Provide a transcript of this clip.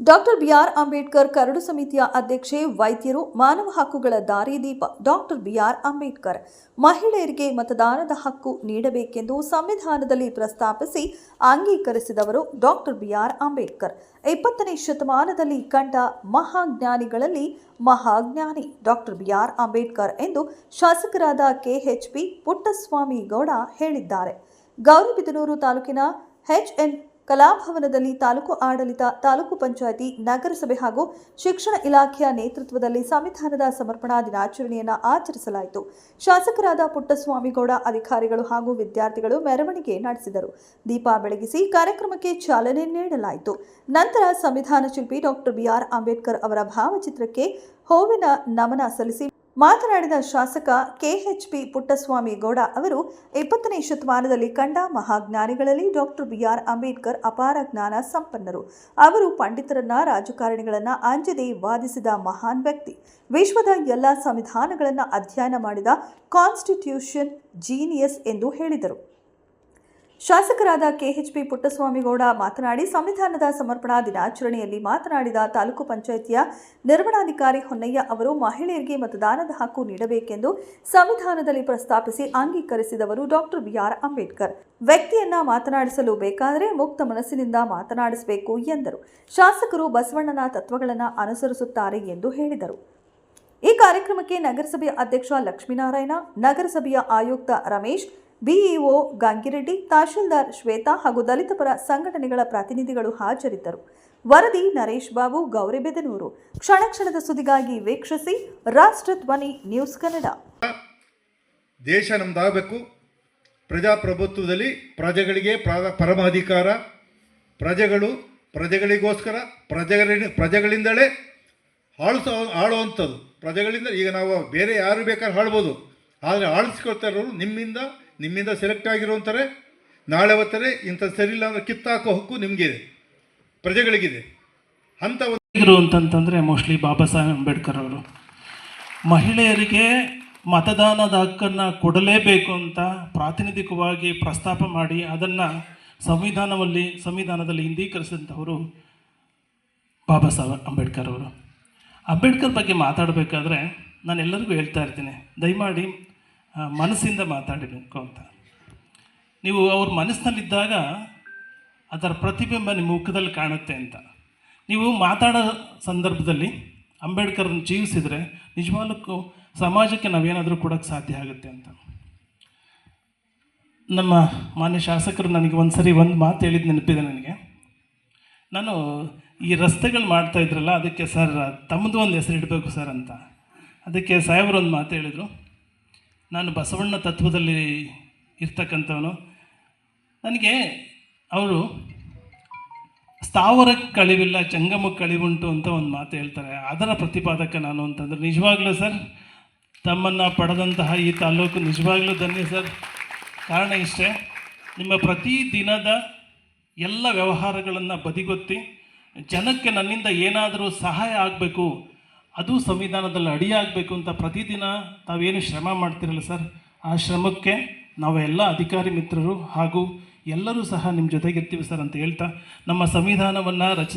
Doctor B R Ambedkar curd ಸಮಿತಿಯ ಅಧ್ಯಕ್ಷೆ, ವೈದ್ಯರು ಮಾನವ ಹಕ್ಕುಗಳ ದಾರಿದೀಪ ಡಾಕ್ಟರ್ ಬಿಆರ್ ಅಂಬೇಡ್ಕರ್ ಮಹಿಳೆಯರಿಗೆ ಮತದಾನದ ಹಕ್ಕು ನೀಡಬೇಕೆಂದು ಸಂವಿಧಾನದಲ್ಲಿ ಪ್ರಸ್ತಾಪಿಸಿ ಅಂಗೀಕರಿಸಿದವರು ಡಾಕ್ಟರ್ ಬಿಆರ್ ಅಂಬೇಡ್ಕರ್. ಇಪ್ಪತ್ತನೇ ಶತಮಾನದಲ್ಲಿ ಕಂಡ ಮಹಾಜ್ಞಾನಿಗಳಲ್ಲಿ ಮಹಾಜ್ಞಾನಿ ಡಾಕ್ಟರ್ ಬಿಆರ್ ಅಂಬೇಡ್ಕರ್ ಎಂದು ಶಾಸಕರಾದ ಕೆಎಚ್ಪಿ ಪುಟ್ಟಸ್ವಾಮಿ ಗೌಡ ಹೇಳಿದ್ದಾರೆ. ಗೌರಿಬಿದನೂರು ತಾಲೂಕಿನ ಎಚ್ಎನ್ ಕಲಾಭವನದಲ್ಲಿ ತಾಲೂಕು ಆಡಳಿತ, ತಾಲೂಕು ಪಂಚಾಯಿತಿ, ನಗರಸಭೆ ಹಾಗೂ ಶಿಕ್ಷಣ ಇಲಾಖೆಯ ನೇತೃತ್ವದಲ್ಲಿ ಸಂವಿಧಾನದ ಸಮರ್ಪಣಾ ದಿನಾಚರಣೆಯನ್ನು ಆಚರಿಸಲಾಯಿತು. ಶಾಸಕರಾದ ಪುಟ್ಟಸ್ವಾಮಿಗೌಡ, ಅಧಿಕಾರಿಗಳು ಹಾಗೂ ವಿದ್ಯಾರ್ಥಿಗಳು ಮೆರವಣಿಗೆ ನಡೆಸಿದರು. ದೀಪ ಬೆಳಗಿಸಿ ಕಾರ್ಯಕ್ರಮಕ್ಕೆ ಚಾಲನೆ ನೀಡಲಾಯಿತು. ನಂತರ ಸಂವಿಧಾನ ಶಿಲ್ಪಿ ಡಾಕ್ಟರ್ ಬಿಆರ್ ಅಂಬೇಡ್ಕರ್ ಅವರ ಭಾವಚಿತ್ರಕ್ಕೆ ಹೋವಿನ ನಮನ ಸಲ್ಲಿಸಿ ಮಾತನಾಡಿದ ಶಾಸಕ ಕೆಎಚ್ಪಿ ಪುಟ್ಟಸ್ವಾಮಿ ಗೌಡ ಅವರು, ಇಪ್ಪತ್ತನೇ ಶತಮಾನದಲ್ಲಿ ಕಂಡ ಮಹಾಜ್ಞಾನಿಗಳಲ್ಲಿ ಡಾಕ್ಟರ್ ಬಿಆರ್ ಅಂಬೇಡ್ಕರ್ ಅಪಾರ ಜ್ಞಾನ ಸಂಪನ್ನರು ಅವರು ಪಂಡಿತರನ್ನ, ರಾಜಕಾರಣಿಗಳನ್ನ, ಅಂಜದೆ ವಾದಿಸಿದ ಮಹಾನ್ ವ್ಯಕ್ತಿ. ವಿಶ್ವದ ಎಲ್ಲ ಸಂವಿಧಾನಗಳನ್ನು ಅಧ್ಯಯನ ಮಾಡಿದ ಕಾನ್ಸ್ಟಿಟ್ಯೂಷನ್ ಜೀನಿಯಸ್ ಎಂದು ಹೇಳಿದರು. ಶಾಸಕರಾದ ಕೆಎಚ್ಪಿ ಪುಟ್ಟಸ್ವಾಮಿಗೌಡ ಮಾತನಾಡಿ, ಸಂವಿಧಾನದ ಸಮರ್ಪಣಾ ದಿನಾಚರಣೆಯಲ್ಲಿ ಮಾತನಾಡಿದ ತಾಲೂಕು ಪಂಚಾಯಿತಿಯ ನಿರ್ವಹಣಾಧಿಕಾರಿ ಹೊನ್ನಯ್ಯ ಅವರು, ಮಹಿಳೆಯರಿಗೆ ಮತದಾನದ ಹಕ್ಕು ನೀಡಬೇಕೆಂದು ಸಂವಿಧಾನದಲ್ಲಿ ಪ್ರಸ್ತಾಪಿಸಿ ಅಂಗೀಕರಿಸಿದವರು ಡಾಕ್ಟರ್ ಬಿಆರ್ ಅಂಬೇಡ್ಕರ್. ವ್ಯಕ್ತಿಯನ್ನ ಮಾತನಾಡಿಸಲು ಬೇಕಾದರೆ ಮುಕ್ತ ಮನಸ್ಸಿನಿಂದ ಮಾತನಾಡಿಸಬೇಕು ಎಂದರು. ಶಾಸಕರು ಬಸವಣ್ಣನ ತತ್ವಗಳನ್ನು ಅನುಸರಿಸುತ್ತಾರೆ ಎಂದು ಹೇಳಿದರು. ಈ ಕಾರ್ಯಕ್ರಮಕ್ಕೆ ನಗರಸಭೆಯ ಅಧ್ಯಕ್ಷ ಲಕ್ಷ್ಮೀನಾರಾಯಣ, ನಗರಸಭೆಯ ಆಯುಕ್ತ ರಮೇಶ್ ಬಿಇಒ ಗಂಗಿರೆಡ್ಡಿ, ತಹಶೀಲ್ದಾರ್ ಶ್ವೇತಾ ಹಾಗೂ ದಲಿತ ಪರ ಸಂಘಟನೆಗಳ ಪ್ರತಿನಿಧಿಗಳು ಹಾಜರಿದ್ದರು. ವರದಿ ನರೇಶ್ ಬಾಬು ಗೌರಿಬೆದನೂರು ಕ್ಷಣ ಕ್ಷಣದ ಸುದ್ದಿಗಾಗಿ ವೀಕ್ಷಿಸಿ ರಾಷ್ಟ್ರ ಧ್ವನಿ ನ್ಯೂಸ್ ಕನ್ನಡ. ದೇಶ ನಮ್ದಾಗಬೇಕು. ಪ್ರಜಾಪ್ರಭುತ್ವದಲ್ಲಿ ಪ್ರಜೆಗಳಿಗೆ ಪರಮ ಪರಮಾಧಿಕಾರ. ಪ್ರಜೆಗಳು ಪ್ರಜೆಗಳಿಗೋಸ್ಕರ, ಪ್ರಜೆಗಳ, ಪ್ರಜೆಗಳಿಂದಲೇ ಆಳಿಸೋ, ಆಳುವಂಥದ್ದು. ಪ್ರಜೆಗಳಿಂದ ಈಗ ನಾವು ಬೇರೆ ಯಾರು ಬೇಕಾದ್ರೂ ಆಳ್ಬೋದು. ಆದರೆ ಆಳಿಸ್ಕೊಳ್ತಾ ಇರೋರು ನಿಮ್ಮಿಂದ ನಿಮ್ಮಿಂದ ಸೆಲೆಕ್ಟ್ ಆಗಿರುವಂತಾರೆ, ನಾಳೆ ಹೊತ್ತರೆ ಇಂಥ ಸರಿಯಿಲ್ಲ ಅಂದರೆ ಕಿತ್ತಾಕೋ ಹಕ್ಕು ನಿಮಗಿದೆ, ಪ್ರಜೆಗಳಿಗಿದೆ. ಅಂತ ಒಂದು ಅಂತಂತಂದರೆ ಮೋಸ್ಟ್ಲಿ ಬಾಬಾ ಸಾಹೇಬ್ ಅಂಬೇಡ್ಕರ್ ಅವರು. ಮಹಿಳೆಯರಿಗೆ ಮತದಾನದ ಹಕ್ಕನ್ನು ಕೊಡಲೇಬೇಕು ಅಂತ ಪ್ರಾತಿನಿಧಿಕವಾಗಿ ಪ್ರಸ್ತಾಪ ಮಾಡಿ ಅದನ್ನು ಸಂವಿಧಾನದಲ್ಲಿ ಸಂವಿಧಾನದಲ್ಲಿ ಹಿಂದೀಕರಿಸಿದಂಥವರು ಬಾಬಾ ಸಾಹೇಬ್ ಅಂಬೇಡ್ಕರ್ ಅವರು. ಅಂಬೇಡ್ಕರ್ ಬಗ್ಗೆ ಮಾತಾಡಬೇಕಾದ್ರೆ ನಾನು ಎಲ್ಲರಿಗೂ ಹೇಳ್ತಾ ಇರ್ತೀನಿ. ದಯಮಾಡಿ ಮನಸ್ಸಿಂದ ಮಾತಾಡಬೇಕು ಅಂತ. ನೀವು ಅವ್ರ ಮನಸ್ಸಿನಲ್ಲಿದ್ದಾಗ ಅದರ ಪ್ರತಿಬಿಂಬ ನಿಮ್ಮ ಮುಖದಲ್ಲಿ ಕಾಣುತ್ತೆ ಅಂತ. ನೀವು ಮಾತಾಡೋ ಸಂದರ್ಭದಲ್ಲಿ ಅಂಬೇಡ್ಕರ್ನ ಜೀವಿಸಿದರೆ ನಿಜವಾಗ್ಲಕ್ಕೂ ಸಮಾಜಕ್ಕೆ ನಾವೇನಾದರೂ ಕೊಡೋಕ್ಕೆ ಸಾಧ್ಯ ಆಗುತ್ತೆ ಅಂತ. ನಮ್ಮ ಮಾನ್ಯ ಶಾಸಕರು ನನಗೆ ಒಂದು ಸರಿ ಒಂದು ಮಾತು ಹೇಳಿದ ನೆನಪಿದೆ ನನಗೆ. ನಾನು ಈ ರಸ್ತೆಗಳು ಮಾಡ್ತಾ ಇದ್ರಲ್ಲ, ಅದಕ್ಕೆ ಸರ್, ತಮ್ಮದು ಒಂದು ಹೆಸರು ಇಡಬೇಕು ಸರ್ ಅಂತ. ಅದಕ್ಕೆ ಸಾಹೇಬರು ಒಂದು ಮಾತು ಹೇಳಿದರು. ನಾನು ಬಸವಣ್ಣ ತತ್ವದಲ್ಲಿ ಇರ್ತಕ್ಕಂಥವನು. ನನಗೆ ಅವರು ಸ್ಥಾವರಕ್ಕೆ ಕಳಿವಿಲ್ಲ ಜಂಗಮಕ್ಕೆ ಕಳಿವುಂಟು ಅಂತ ಒಂದು ಮಾತು ಹೇಳ್ತಾರೆ. ಅದರ ಪ್ರತಿಪಾದಕ ನಾನು ಅಂತಂದರೆ ನಿಜವಾಗ್ಲೂ ಸರ್, ತಮ್ಮನ್ನು ಪಡೆದಂತಹ ಈ ತಾಲೂಕು ನಿಜವಾಗ್ಲೂ ಧನ್ಯ ಸರ್. ಕಾರಣ ಇಷ್ಟೇ, ನಿಮ್ಮ ಪ್ರತಿ ದಿನದ ಎಲ್ಲ ವ್ಯವಹಾರಗಳನ್ನು ಬದಿಗೊತ್ತಿ, ಜನಕ್ಕೆ ನನ್ನಿಂದ ಏನಾದರೂ ಸಹಾಯ ಆಗಬೇಕು ಅದು ಸಂವಿಧಾನದಲ್ಲಿ ಅಡಿಯಾಗಬೇಕು ಅಂತ ಪ್ರತಿದಿನ ತಾವೇನು ಶ್ರಮ ಮಾಡ್ತಿರಲ್ಲ ಸರ್? ಆ ಶ್ರಮಕ್ಕೆ ನಾವೆಲ್ಲ ಅಧಿಕಾರಿ ಮಿತ್ರರು ಹಾಗೂ ಎಲ್ಲರೂ ಸಹ ನಿಮ್ಮ ಜೊತೆಗಿರ್ತೀವಿ ಸರ್ ಅಂತ ಹೇಳ್ತಾ ನಮ್ಮ ಸಂವಿಧಾನವನ್ನು ರಚ